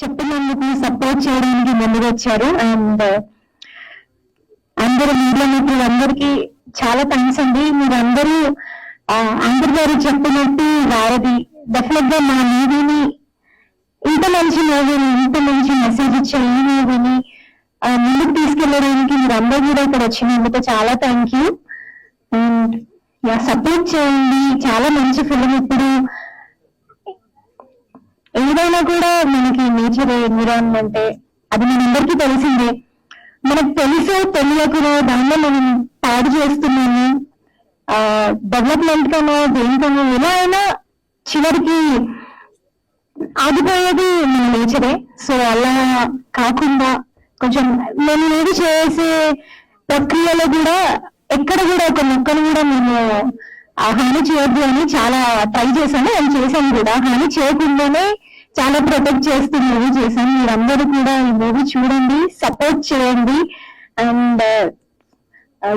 చెప్పినందుకు సపోర్ట్ చేయడానికి ముందుకు వచ్చారు. అండ్ అందరు మీడియా మిత్రులందరికీ చాలా థ్యాంక్స్ అండి. మీరందరూ అందరూ అందరి గారు చెప్పినట్టు వారది డెఫినెట్గా మా మూవీని ఇంత మంచి మూవీని ఇంత మంచి మెసేజ్ ఇచ్చే ఈ మూవీని ముందుకు తీసుకెళ్ళడానికి అందరు కూడా ఇక్కడ వచ్చినందుకు చాలా థ్యాంక్ యూ అండ్ సపోర్ట్ చేయండి. చాలా మంచి ఫిలిం ఇప్పుడు ఏదైనా కూడా మనకి నేచర్ ఎన్విరాన్మెంట్ అది మనందరికీ తెలిసిందే. మనకు తెలుసో తెలియకునో దానిలో మనం పాడు చేస్తున్నాము. ఆ డెవలప్మెంట్ కనో దేనికనో ఎలా అయినా చివరికి ఆగిపోయేది మన నేచరే సో అలా కాకుండా కొంచెం మేము ఏది చేసే ప్రక్రియలో కూడా ఎక్కడ కూడా ఒక మొక్కను కూడా మేము ఆ హాని చేయొద్దు అని చాలా ట్రై చేశాను. నేను చేశాను కూడా. హాని చేయకుండానే చాలా ప్రొటెక్ట్ చేస్తూ మూవీ చేశాను. మీరందరూ కూడా ఈ మూవీ చూడండి సపోర్ట్ చేయండి. అండ్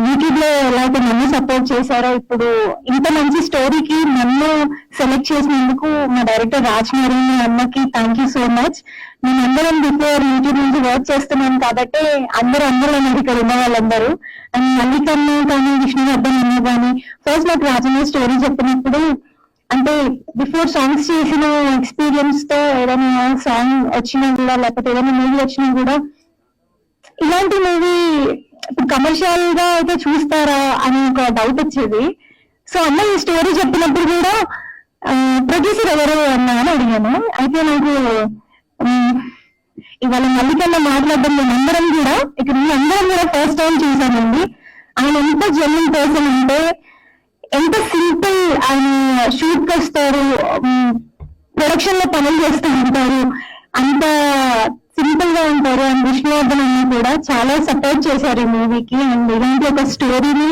యూట్యూబ్లో ఎలా అయితే నన్ను సపోర్ట్ చేశారో ఇప్పుడు ఇంత మంచి స్టోరీకి నన్ను సెలెక్ట్ చేసినందుకు మా డైరెక్టర్ రాజ్ నారాయణ అన్నకి థ్యాంక్ యూ సో మచ్ మేము అందరం బిఫోర్ యూట్యూబ్ నుంచి వర్క్ చేస్తున్నాం కాబట్టి అందరూ అందరూ ఉన్నారు ఇక్కడ ఉన్న వాళ్ళందరూ అండ్ మల్లికన్ను కానీ విష్ణువర్ధన్ అన్న కానీ ఫస్ట్ నాకు రాజన్న స్టోరీ చెప్పినప్పుడు అంటే బిఫోర్ సాంగ్స్ చేసిన ఎక్స్పీరియన్స్తో ఏదైనా సాంగ్ వచ్చినా కూడా లేకపోతే ఏదైనా మూవీ వచ్చినా కూడా ఇలాంటి మూవీ ఇప్పుడు కమర్షియల్గా అయితే చూస్తారా అని ఒక డౌట్ వచ్చేది. సో అన్న ఈ స్టోరీ చెప్పినప్పుడు కూడా ప్రొడ్యూసర్ ఎవరు అన్నా అని అడిగాను. అయితే నాకు ఇవాళ మల్లికన్న మాట్లాడడం మేమందరం కూడా ఇక్కడ ఉన్న అందరం కూడా ఫస్ట్ టైం చూసామండి ఆయన ఎంత జెన్యున్ పర్సన్ అంటే ఎంత సింపుల్ ఆయన షూట్ వస్తారు ప్రొడక్షన్లో పనులు చేస్తూ ఉంటారు అంత సింపుల్గా ఉంటారు. అండ్ విష్ణువర్ధన్ అన్న కూడా చాలా సపోర్ట్ చేశారు ఈ మూవీకి అండ్ ఇలాంటి ఒక స్టోరీని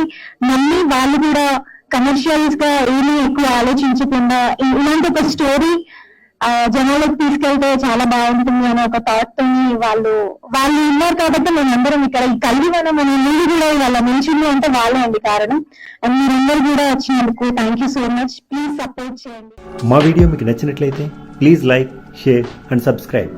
నమ్మి వాళ్ళు కూడా కమర్షియల్స్గా ఏమీ ఎక్కువ ఆలోచించకుండా ఇలాంటి ఒక స్టోరీ ఆ జనాలకు తీసుకెళ్తే చాలా బాగుంటుంది అనే ఒక థాట్తో వాళ్ళు వాళ్ళు ఉన్నారు కాబట్టి మేమందరం ఇక్కడ. ఈ కలిగివనం అనే మూవీ కూడా వాళ్ళ నిలిచింది అంటే వాళ్ళే అండి కారణం. అండ్ మీరందరూ కూడా వచ్చినందుకు thank you so much please support చేయండి. మా వీడియో మీకు నచ్చినట్లయితే please like share and subscribe